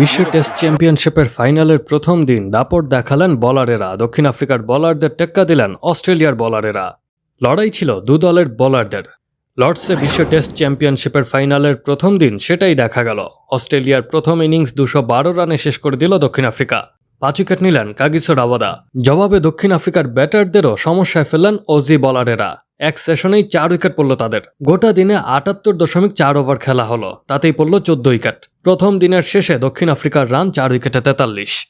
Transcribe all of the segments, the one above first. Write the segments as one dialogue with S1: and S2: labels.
S1: বিশ্ব টেস্ট চ্যাম্পিয়নশিপের ফাইনালের প্রথম দিন দাপট দেখালেন বলারেরা। দক্ষিণ আফ্রিকার বলারদের টেক্কা দিলেন অস্ট্রেলিয়ার বলারেরা। লড়াই ছিল দু দলের বোলারদের। লর্ডসে বিশ্ব টেস্ট চ্যাম্পিয়নশিপের ফাইনালের প্রথম দিন সেটাই দেখা গেল। অস্ট্রেলিয়ার প্রথম ইনিংস দুশো বারো রানে শেষ করে দিল দক্ষিণ আফ্রিকা। পাঁচ উইকেট নিলেন কাগিসো রাওয়াদা। জবাবে দক্ষিণ আফ্রিকার ব্যাটারদেরও সমস্যায় ফেললেন অজি বলারেরা। এক সেশনেই চার উইকেট পড়ল তাদের। গোটা দিনে আটাত্তর দশমিক চার ওভার খেলা হলো। তাতেই পড়ল চোদ্দ উইকেট। প্রথম দিনের শেষে দক্ষিণ আফ্রিকার রান চার উইকেটে তেতাল্লিশ।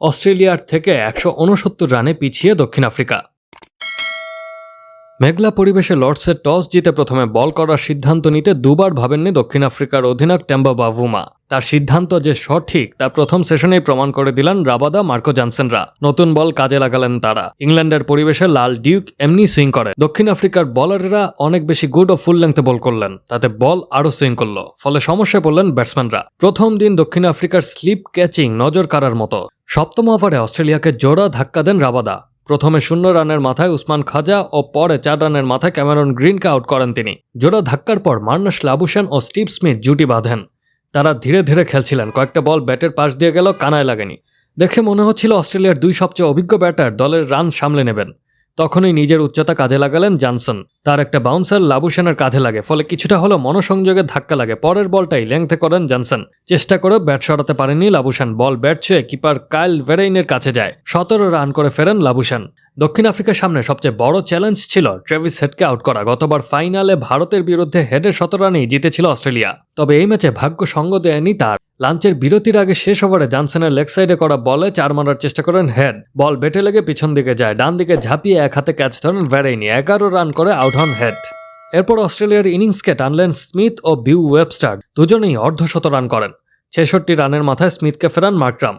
S1: অস্ট্রেলিয়ার থেকে একশো উনসত্তর রানে পিছিয়ে দক্ষিণ আফ্রিকা। মেঘলা পরিবেশে লর্ডসের টস জিতে প্রথমে বল করার সিদ্ধান্ত নিতে দুবার ভাবেননি দক্ষিণ আফ্রিকার অধিনায়ক টেম্বা বাভুমা। তার সিদ্ধান্ত যে সঠিক, তা প্রথম সেশনেই প্রমাণ করে দিলেন রাবাদা মার্কো জানসেনরা। নতুন বল কাজে লাগালেন তারা। ইংল্যান্ডের পরিবেশে লাল ডিউক এমনি সুইং করে। দক্ষিণ আফ্রিকার বলাররা অনেক বেশি গুড ও ফুল লেন্থে বল করলেন। তাতে বল আরও সুইং করল, ফলে সমস্যায় পড়লেন ব্যাটসম্যানরা। প্রথম দিন দক্ষিণ আফ্রিকার স্লিপ ক্যাচিং নজর কাড়ার মতো। সপ্তম ওভারে অস্ট্রেলিয়াকে জোড়া ধাক্কা দেন রাবাদা। প্রথমে শূন্য রানের মাথায় উসমান খাজা ও পরে চার রানের মাথায় ক্যামেরন গ্রিনকে আউট করেন তিনি। জোড়া ধাক্কার পর মার্নাস লাবুসেন ও স্টিভ স্মিথ জুটি বাঁধেন। তারা ধীরে ধীরে খেলছিলেন। কয়েকটা বল ব্যাটের পাশ দিয়ে গেল কানায় লাগেনি। দেখে মনে হচ্ছিল অস্ট্রেলিয়ার দুই সবচেয়ে অভিজ্ঞ ব্যাটার দলের রান সামলে নেবেন। তখনই নিজের উচ্চতা কাজে লাগালেন জানসন। তার একটা বাউন্সার লাবুসেনের কাঁধে লাগে, ফলে কিছুটা হলো মনসংযোগে ধাক্কা লাগে। পরের বলটাই লেংথে করেন জানসন। চেষ্টা করে ব্যাট সরাতে পারেনি লাবুসান বল ব্যাট ছুঁয়ে কিপার কাইল ভেরেইনের কাছে যায়। সতেরো রান করে ফেরেন লাবুশান দক্ষিণ আফ্রিকার সামনে সবচেয়ে বড় চ্যালেঞ্জ ছিল ট্রেভিস হেডকে আউট করা। গতবার ফাইনালে ভারতের বিরুদ্ধে হেডের শতরানেই রানেই জিতেছিল অস্ট্রেলিয়া। তবে এই ম্যাচে ভাগ্য সঙ্গ দেয়নি তার। লাঞ্চের বিরতির আগে শেষ ওভারে জানসেনের লেগ সাইডে করা বলে চার মারার চেষ্টা করেন হেড। বল বেটে লেগে পিছন দিকে যায়, ডান দিকে ঝাঁপিয়ে এক হাতে ক্যাচ ধরেন ভ্যারেইনি, এগারো রান করে আউট হন হেড। এরপর অস্ট্রেলিয়ার ইনিংসকে টানলেন স্মিথ ও বিউ ওয়েবস্টার, দুজনেই অর্ধশত রান করেন। ছেষট্টি রানের মাথায় স্মিথকে ফেরান মার্করাম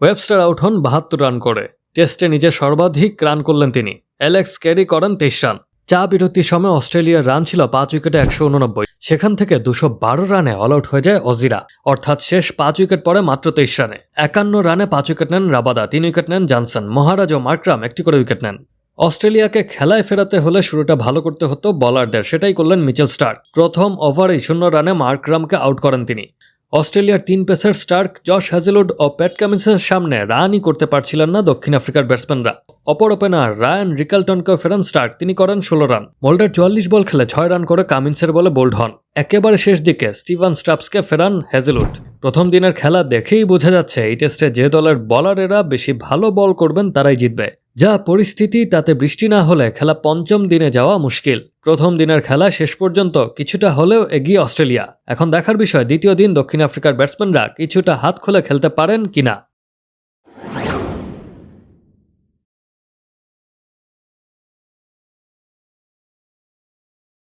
S1: ওয়েবস্টার আউট হন বাহাত্তর রান করে। টেস্টে নিজের সর্বাধিক রান করলেন তিনি। অ্যালেক্স ক্যারি করেন তেইশ রান। চা বিরতির সময় অস্ট্রেলিয়ার রান ছিল পাঁচ উইকেটে একশো উননব্বই। সেখান থেকে দুশো বারো রানে অল আউট হয়ে যায় অজিরা। অর্থাৎ শেষ পাঁচ উইকেট পরে মাত্র তেইশ রানে। একান্ন রানে পাঁচ উইকেট নেন রাবাদা, তিন উইকেট নেন জনসন। মহারাজ ও মার্করাম একটি করে উইকেট নেন। অস্ট্রেলিয়াকে খেলায় ফেরাতে হলে শুরুটা ভালো করতে হতো বলারদের, সেটাই করলেন মিচেল স্টার প্রথম ওভারেই শূন্য রানে মার্করামকে আউট করেন তিনি। অস্ট্রেলিয়ার তিন পেসার স্টার্ক, জশ হ্যাজেলুড ও প্যাট কামিন্সের সামনে রানই করতে পারছিলেন না দক্ষিণ আফ্রিকার ব্যাটসম্যানরা। অপর ওপেনার রায়ান রিকালটনকেও ফেরান স্টার্ক, তিনি করেন ষোলো রান। মোল্ডার চুয়াল্লিশ বল খেলে ছয় রান করে কামিন্সের বলে বোল্ড হন। একেবারে শেষ দিকে স্টিভান স্টাপসকে ফেরান হ্যাজেলুড প্রথম দিনের খেলা দেখেই বোঝা যাচ্ছে, এই টেস্টে যে দলের বলারেরা বেশি ভালো বল করবেন তারাই জিতবে। যা পরিস্থিতি তাতে বৃষ্টি না হলে খেলা পঞ্চম দিনে যাওয়া মুশকিল। প্রথম দিনের খেলা শেষ পর্যন্ত কিছুটা হলেও এগিয়ে অস্ট্রেলিয়া। এখন দেখার বিষয়, দ্বিতীয় দিন দক্ষিণ আফ্রিকার ব্যাটসম্যানরা কিছুটা হাত খুলে খেলতে পারেন কিনা?